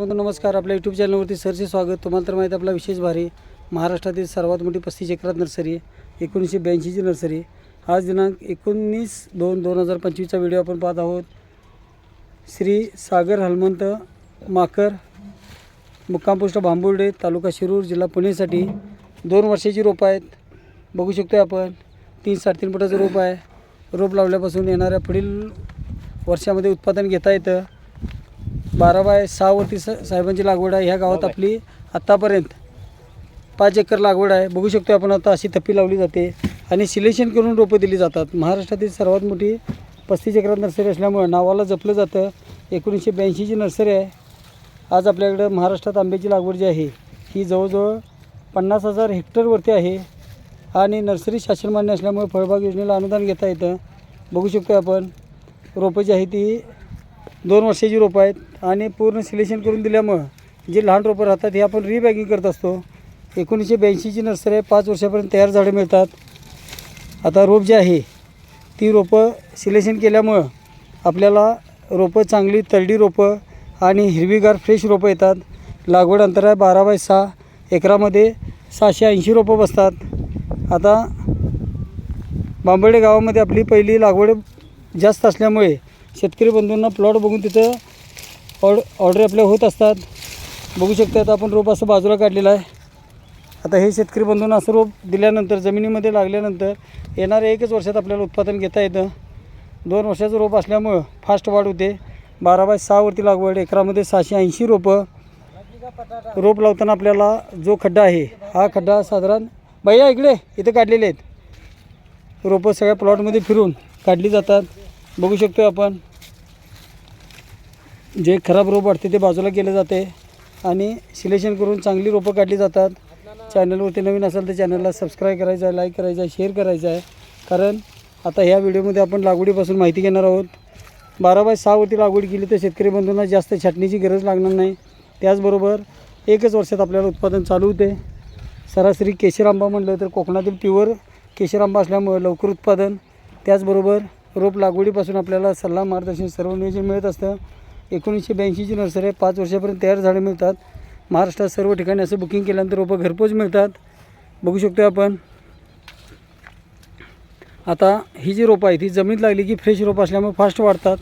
बंधू नमस्कार. आपल्या यूट्यूब चॅनलवरती सरचे स्वागत. तुम्हाला तर माहिती आपला विशेष भारी. महाराष्ट्रातील सर्वात मोठी पस्तीस एकरात नर्सरी आहे. एकोणीसशे ब्याऐंशीची नर्सरी आज दिनांक एकोणीस दोन दोन हजार पंचवीसचा व्हिडिओ आपण पाहत आहोत. श्री सागर हनुमंत माकर मुक्काम पोस्ट भांबुर्डे तालुका शिरूर जिल्हा पुणेसाठी दोन वर्षाची रोपं आहेत. बघू शकतो आहे आपण. तीन साडेतीन फुटाचं रोप आहे. रोप लावल्यापासून येणाऱ्या पुढील वर्षामध्ये उत्पादन घेता येतं. बारा बाय सहावरती स साहेबांची लागवड आहे. ह्या गावात आपली आत्तापर्यंत पाच एकर लागवड आहे. बघू शकतो आपण आता अशी थप्पी लावली जाते. आणि सिलेक्शन करून रोपं दिली जातात. महाराष्ट्रातील सर्वात मोठी पस्तीस एकरात नर्सरी असल्यामुळं नावाला जपलं जातं. एकोणीसशे ब्याऐंशीची नर्सरी आहे. आज आपल्याकडं महाराष्ट्रात आंब्याची लागवड जी आहे ही जवळजवळ पन्नास हजार हेक्टरवरती आहे. आणि नर्सरी शासन मान्य असल्यामुळे फळबाग योजनेला अनुदान घेता येतं. बघू शकतो आपण रोपं जी आहे ती दोन वर्षाची रोपं आहेत आणि पूर्ण सिलेक्शन करून दिल्यामुळं जे लहान रोपं राहतात हे आपण रिबॅगिंग करत असतो. एकोणीसशे ब्याऐंशीची नर्सरी आहे. पाच वर्षापर्यंत तयार झाडं मिळतात. आता रोप जी आहे ती रोपं सिलेक्शन केल्यामुळं आपल्याला रोपं चांगली तरडी रोपं आणि हिरवीगार फ्रेश रोपं येतात. लागवड अंतर आहे बारा बाय सहा. एकरामध्ये सहाशे ऐंशी रोपं बसतात. आता बांबर्डे गावामध्ये आपली पहिली लागवड जास्त असल्यामुळे शेतकरी बंधूंना प्लॉट बघून तिथं ऑर्ड ऑर्डर आपल्या होत असतात. बघू शकतात आता आपण रोप असं बाजूला काढलेलं आहे. आता हे शेतकरी बंधूंना असं रोप दिल्यानंतर जमिनीमध्ये लागल्यानंतर येणाऱ्या एकच वर्षात आपल्याला उत्पादन घेता येतं. दोन वर्षाचं रोप असल्यामुळं फास्ट वाढ होते. बारा बाय सहावरती लागवड एकरामध्ये सहाशे ऐंशी रोपं. रोप लावताना आपल्याला जो खड्डा आहे हा खड्डा साधारण भैया इकडे इथं काढलेले आहेत. रोपं सगळ्या प्लॉटमध्ये फिरून काढली जातात. बघू शकतो आपण. जे खराब रोप वाटते ते बाजूला केले जाते आणि सिलेक्शन करून चांगली रोपं काढली जातात. चॅनलवरती नवीन असेल तर चॅनलला सबस्क्राईब करायचं आहे लाईक करायचं आहे शेअर करायचं आहे. कारण आता ह्या व्हिडिओमध्ये आपण लागवडीपासून माहिती घेणार आहोत. बारा बाय सहावरती लागवड केली तर शेतकरी बंधूंना जास्त छाटणीची गरज लागणार नाही. त्याचबरोबर एकच वर्षात आपल्याला उत्पादन चालू होते. सरासरी केशर आंबा म्हटलं तर कोकणातील प्युअर केशर आंबा असल्यामुळे लवकर उत्पादन. त्याचबरोबर रोप लागवडीपासून आपल्याला सल्ला मार्गदर्शन सर्व नियोजन मिळत असतं. एकोणीसशे ब्याऐंशीची नर्सरी आहे. पाच वर्षापर्यंत तयार झाडे मिळतात. महाराष्ट्रात सर्व ठिकाणी असं बुकिंग केल्यानंतर रोपं घरपोच मिळतात. बघू शकतो आपण. आता ही जी रोपं आहेत ही जमीन लागली की फ्रेश रोपं असल्यामुळे फास्ट वाढतात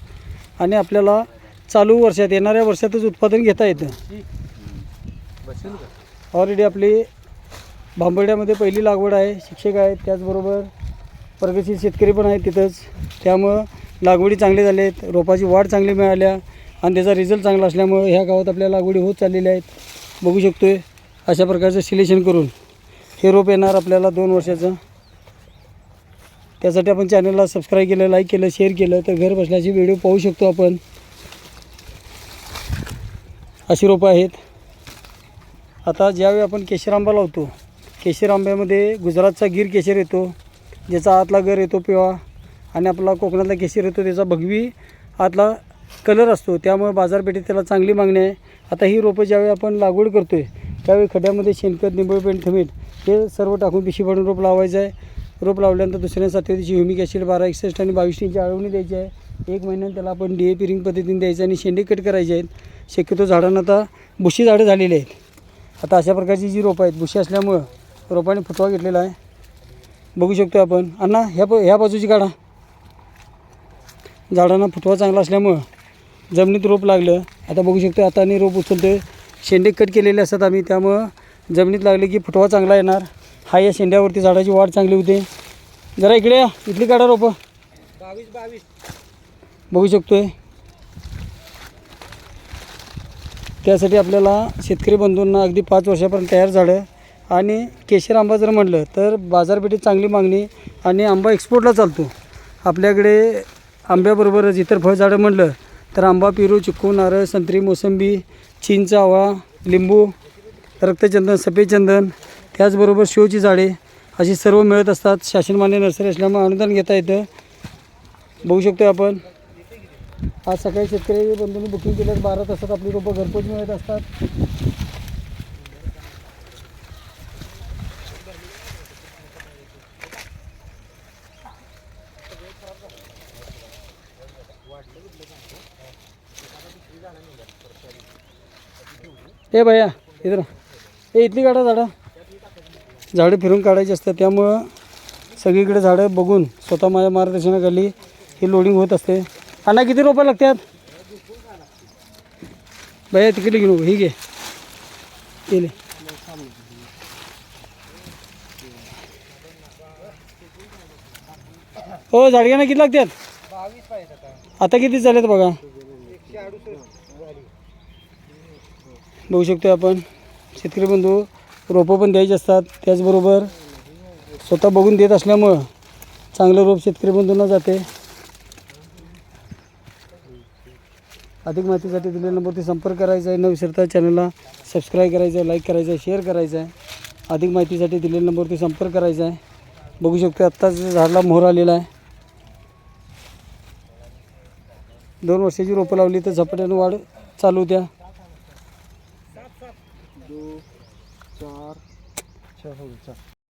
आणि आपल्याला चालू वर्षात येणाऱ्या वर्षातच उत्पादन घेता येतं. ऑलरेडी आपली भांबर्ड्यामध्ये पहिली लागवड आहे शिक्षक आहेत त्याचबरोबर प्रगतशील शेतकरी पण आहेत तिथंच. त्यामुळं लागवडी चांगली झाले आहेत. रोपाची वाढ चांगली मिळाल्या. आणि त्याचा रिझल्ट चांगला असल्यामुळं ह्या गावात आपल्या लागवडी होत चाललेल्या आहेत. बघू शकतो आहे अशा प्रकारचं सिलेक्शन करून हे रोप येणार आपल्याला दोन वर्षाचं. त्यासाठी आपण चॅनलला सबस्क्राईब केलं लाईक केलं शेअर केलं तर घर बसल्याची व्हिडिओ पाहू शकतो आपण. अशी रोपं आहेत. आता ज्यावेळी आपण केशर आंबा लावतो केशर आंब्यामध्ये गुजरातचा गिर केशर येतो. ज्याचा आतला गर येतो पिवळा आणि आपला कोकणातला केशर येतो त्याचा भगवी आतला कलर असतो. त्यामुळे बाजारपेठेत त्याला चांगली मागणी आहे. आता ही रोपं ज्यावेळी आपण लागवड करतो आहे त्यावेळी खड्ड्यामध्ये शेणखत निंबळपेंट थमीट हे सर्व टाकून पिशी पाडून रोप लावायचं आहे. रोप लावल्यानंतर दुसऱ्या सातव्या दिवशी ह्युमिक ॲसिड बारा एकसष्ट आणि बावीस टीची आळवणी द्यायची आहे. एक महिन्यानं त्याला आपण डी ए पी रिंग पद्धतीने द्यायचं आणि शेंडे कट करायचे आहेत. शक्यतो झाडांना आता बुशी झाडं झालेली आहेत. आता अशा प्रकारची जी रोपं आहेत बुशी असल्यामुळं रोपाने फुटवा घेतलेला आहे. बघू शकतो आपण. अण्णा ह्या प ह्या बाजूची काढा. झाडांना फुटवा चांगला असल्यामुळं जमिनीत रोप लागलं. आता बघू शकतो आता आणि रोप उचलतो शेंडे कट केलेले असतात आम्ही त्यामुळं जमिनीत लागले की फुटवा चांगला येणार. हा या शेंड्यावरती झाडाची वाढ चांगली होते. जरा इकडे या इथली काढा रोपं. बावीस बावीस बघू शकतोय. त्यासाठी आपल्याला शेतकरी बंधूंना अगदी पाच वर्षापर्यंत तयार झाडं आणि केशर आंबा जर म्हटलं तर बाजारपेठेत चांगली मागणी आणि आंबा एक्सपोर्टला चालतो. आपल्याकडे आंब्याबरोबरच इतर फळझाडं म्हटलं तर आंबा पेरू चिक्कू नारळ संत्री मोसंबी चिंच आवळा लिंबू रक्तचंदन सफेदचंदन त्याचबरोबर शोची झाडे अशी सर्व मिळत असतात. शासनमान्य नर्सरी असल्यामुळे अनुदान घेता येतं. बघू शकतो आपण. आज सकाळी शेतकरी बंधूंनी बुकिंग केलं बारा तासात आपली रोपं घरपोच मिळत असतात. ए भैया इधर. ए इथली काढा झाडं. झाडं फिरून काढायची असतात त्यामुळं सगळीकडे झाडं बघून स्वतः माझ्या मार्गदर्शनाखाली ही लोडिंग होत असते. आणि किती रोपं लागतात? भैया तिकडे घेऊन ही घे. गेले हो झाडग्यांना किती लागतात? आता किती झालेत बघा? बघू शकतो आपण. शेतकरी बंधू रोपं पण द्यायची असतात. त्याचबरोबर स्वतः बघून देत असल्यामुळं चांगलं रोप शेतकरी बंधूंना जाते. अधिक माहितीसाठी दिलेल्या नंबरवरती संपर्क करायचा आहे. न विसरता चॅनलला सबस्क्राईब करायचं आहे लाईक करायचं आहे शेअर करायचं आहे. अधिक माहितीसाठी दिलेल्या नंबरवरती संपर्क करायचा आहे. बघू शकतो आत्ताच झाडला मोहर आलेला आहे. दोन वर्षाची रोपं लावली तर झपाट्यानं वाढ चालू द्या. चार. चार.